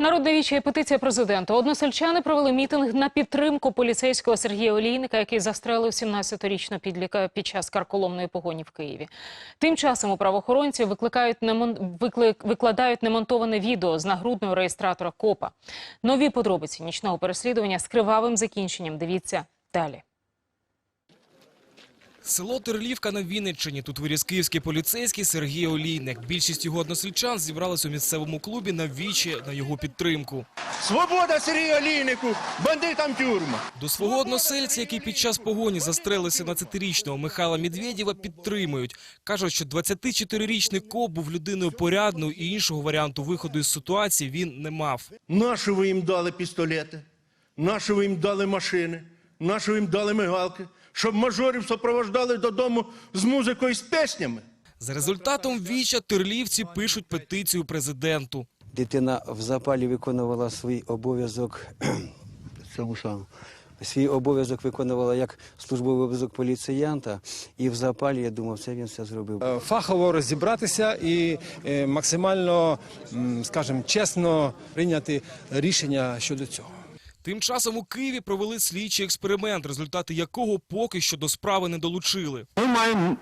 Народна віча і петиція президенту. Односельчани провели мітинг на підтримку поліцейського Сергія Олійника, який застрелив 17-річного підліка під час карколомної погоні в Києві. Тим часом у правоохоронців викликають немон... виклик... викладають немонтоване відео з нагрудного реєстратора КОПа. Нові подробиці нічного переслідування з кривавим закінченням. Дивіться далі. Село Терлівка на Вінниччині. Тут виріс київський поліцейський Сергій Олійник. Більшість його односельчан зібрались у місцевому клубі на вічі на його підтримку. Свобода Сергію Олійнику, бандитам тюрма. До свого односельця, який під час погоні застрелив 17-річного Михайла Медведєва, підтримують. Кажуть, що 24-річний коп був людиною порядною і іншого варіанту виходу із ситуації він не мав. Нащо ви їм дали пістолети? Нащо ви їм дали машини? Нащо ви їм дали мигалки? Щоб мажорів супроводжали додому з музикою і з піснями? За результатом віча терлівці пишуть петицію президенту. Дитина в запалі виконувала свій обов'язок цьому самому. Свій обов'язок виконувала як службовий обов'язок поліціянта, і в запалі, я думав, це він все зробив. Е, фахово розібратися і е, максимально, скажімо, чесно прийняти рішення щодо цього. Тим часом у Києві провели слідчий експеримент, результати якого поки що до справи не долучили. Ми маємо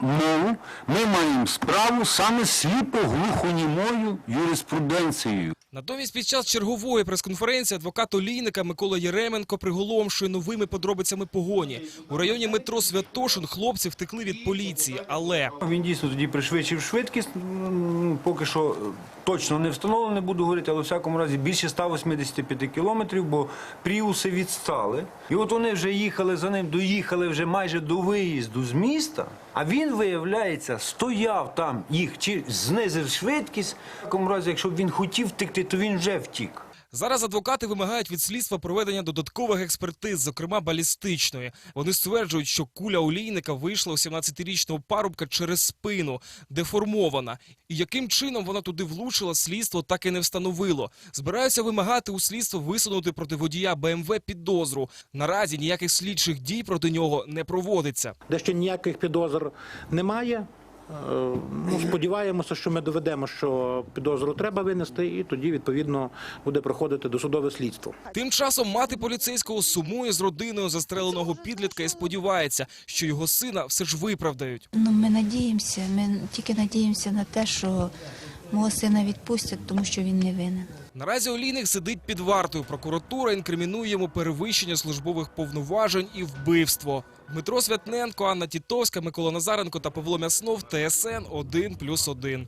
мову, ми маємо справу саме сліпо-глухонімою юриспруденцією. Натомість під час чергової прес-конференції адвокат Олійника Микола Єременко приголомшує новими подробицями погоні. У районі метро Святошин хлопці втекли від поліції, але Він дійсно тоді пришвидшив швидкість. м, Поки що е, точно не встановлено, не буду говорити, але в всякому разі більше 185 кілометрів, бо пріуси відстали. І от вони вже їхали за ним, доїхали вже майже до виїзду з міста. А він, виявляється, стояв там, їх чи знизив швидкість. В такому разі, якщо б він хотів втекти, то він вже втік. Зараз адвокати вимагають від слідства проведення додаткових експертиз, зокрема балістичної. Вони стверджують, що куля Олійника вийшла у 17-річного парубка через спину, деформована. І яким чином вона туди влучила, слідство так і не встановило. Збираються вимагати у слідство висунути проти водія БМВ підозру. Наразі ніяких слідчих дій проти нього не проводиться. Дещо ніяких підозр немає. Ну, сподіваємося, що ми доведемо, що підозру треба винести, і тоді відповідно буде проходити досудове слідство. Тим часом мати поліцейського сумує з родиною застреленого підлітка і сподівається, що його сина все ж виправдають. Ну, ми надіємося, ми тільки надіємося на те, що мого сина відпустять, тому що він не винен. Наразі Олійник сидить під вартою. Прокуратура інкримінує йому перевищення службових повноважень і вбивство. Дмитро Святненко, Анна Тітовська, Микола Назаренко та Павло Мяснов. ТСН 1+,1.